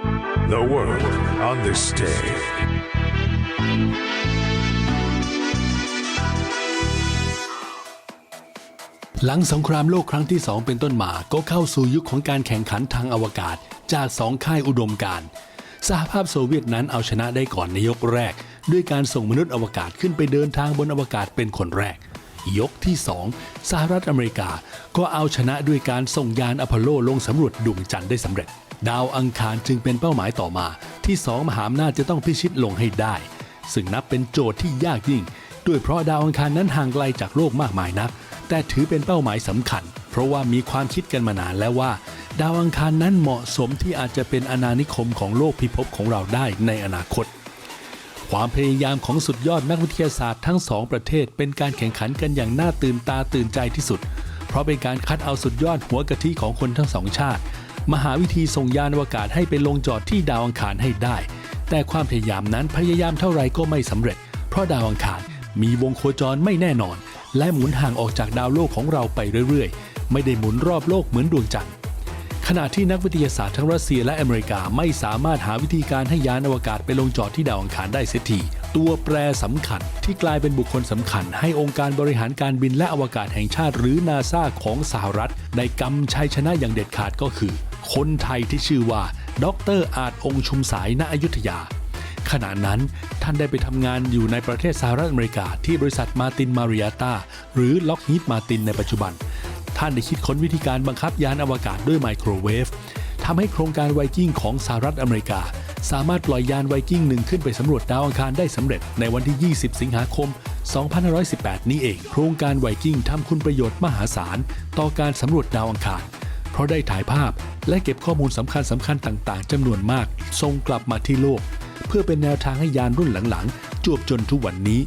The world on this day. หลังสงครามโลกครั้งที่ 2 เป็นต้นมาก็เข้าสู่ยุคของการแข่งขันทางอวกาศ จากสองค่ายอุดมการณ์สหภาพโซเวียตนั้นเอาชนะได้ก่อนในยกแรก ด้วยการส่งมนุษย์อวกาศขึ้นไปเดินทางบนอวกาศเป็นคนแรก ยกที่ 2 สหรัฐอเมริกาก็เอาชนะด้วยการส่งยานอพอลโลลงสำรวจดวงจันทร์ได้สำเร็จ ดาวอังคารจึงเป็นเป้าหมายต่อมา ที่สองมหาอำนาจจะต้องพิชิตลงให้ได้ ซึ่งนับเป็นโจทย์ที่ยากยิ่ง ด้วยเพราะดาวอังคารนั้นห่างไกลจากโลกมากมายนัก แต่ถือเป็นเป้าหมายสำคัญ เพราะว่ามีความคิดกันมานานแล้วว่า ดาวอังคารนั้นเหมาะสมที่อาจจะเป็นอาณานิคมของโลกพิภพของเราได้ในอนาคตความพยายามของสุดยอดนักวิทยาศาสตร์ทั้งสองประเทศเป็นการแข่งขันกันอย่างน่าตื่นตาตื่นใจที่สุด เพราะเป็นการคัดเอาสุดยอดหัวกะทิของคนทั้งสองชาติ มหาวิธีส่งยานอวกาศให้ไปลงจอดที่ดาวอังคารให้ได้ แต่ความพยายามนั้นพยายามเท่าไรก็ไม่สำเร็จ เพราะดาวอังคารมีวงโคจรไม่แน่นอน และหมุนห่างออกจากดาวโลกของเราไปเรื่อยๆ ไม่ได้หมุนรอบโลกเหมือนดวงจันทร์ขณะที่นักวิทยาศาสตร์ทั้งรัสเซียและอเมริกาไม่สามารถหาวิธีการให้ยานอวกาศไปลงจอดที่ดาวอังคารได้เสียทีตัวแปรสำคัญที่กลายเป็นบุคคลสำคัญ ให้องค์การบริหารการบินและอวกาศแห่งชาติ หรือนาซาของสหรัฐได้กำชัยชนะอย่างเด็ดขาดก็คือ คนไทยที่ชื่อว่าดรอาจองค์ชุมสายณอยุธยา ขณะนั้นท่านได้ไปทำงานอยู่ในประเทศสหรัฐอเมริกา ที่บริษัทมาตินมาริอาตาหรือล็อกฮีดมาตินในปัจจุบัน ท่านได้คิดค้นวิธีการบังคับยานอวกาศด้วยไมโครเวฟทำให้โครงการไวกิ้งของสหรัฐอเมริกา สามารถปล่อยยานไวกิ้งหนึ่งขึ้นไปสำรวจดาวอังคารได้สำเร็จในวันที่ 20 สิงหาคม 2518 นี้เอง โครงการไวกิ้งทำคุณประโยชน์มหาศาล ต่อการสำรวจดาวอังคาร เพราะได้ถ่ายภาพและเก็บข้อมูลสำคัญสำคัญต่างๆจำนวนมากส่งกลับมาที่โลก เพื่อเป็นแนวทางให้ยานรุ่นหลังๆ จวบจนทุกวันนี้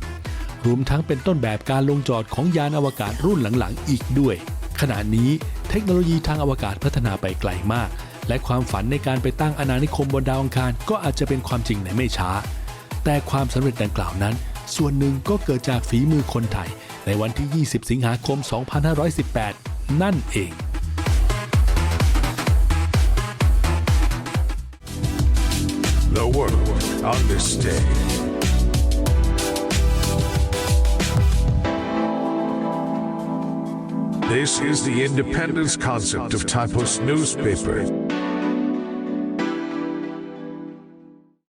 รวมทั้งเป็นต้นแบบการลงจอดของยานอวกาศรุ่นหลังๆ อีกด้วย ขณะนี้เทคโนโลยีทางอวกาศพัฒนาไปไกลมาก และความฝันในการไปตั้งอาณานิคมบนดาวอังคารก็อาจจะเป็นความจริงในไม่ช้า แต่ความสำเร็จดังกล่าวนั้น ส่วนหนึ่งก็เกิดจากฝีมือคนไทย ในวันที่ 20 สิงหาคม 2518 นั่นเอง The world on this day. This is the independence concept of Typos newspaper.